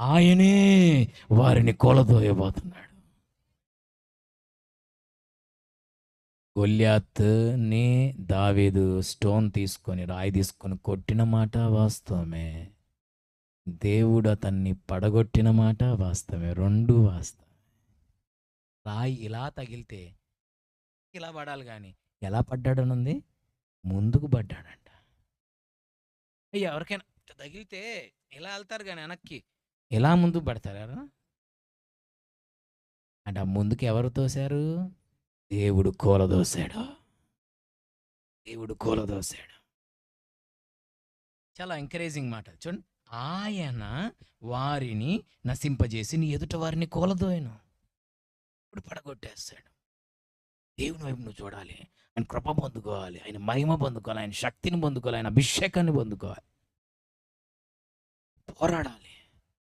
ఆయనే వారిని కొలదోయబోతున్నాడు. గొల్యాత్ని దావీదు స్టోన్ తీసుకొని రాయి తీసుకొని కొట్టిన మాట వాస్తవమే. దేవుడు అతన్ని పడగొట్టిన మాట వాస్తవమే. రెండు వాస్తవమే. రాయి ఇలా తగిలితే ఇలా పడాలి కానీ ఎలా పడ్డాడనుంది? ముందుకు పడ్డాడంట. ఎవరికైనా తగిలితే ఇలా వెళ్తారు కానీ వెనక్కి. ఎలా ముందుకు పెడతారు అంటే ఆ ముందుకు ఎవరు తోశారు? దేవుడు కూలదోశాడు దేవుడు కూలదోశాడు చాలా ఎంకరేజింగ్ మాట. చూడండి ఆయన వారిని నశింపజేసి నీ ఎదుట వారిని కూలదోయను ఇప్పుడు పడగొట్టేస్తాడు. దేవుని వైపు నువ్వు చూడాలి. ఆయన కృప పొందుకోవాలి. ఆయన మహిమ పొందుకోవాలి. ఆయన శక్తిని పొందుకోవాలి. ఆయన అభిషేకాన్ని పొందుకోవాలి. పోరాడాలి.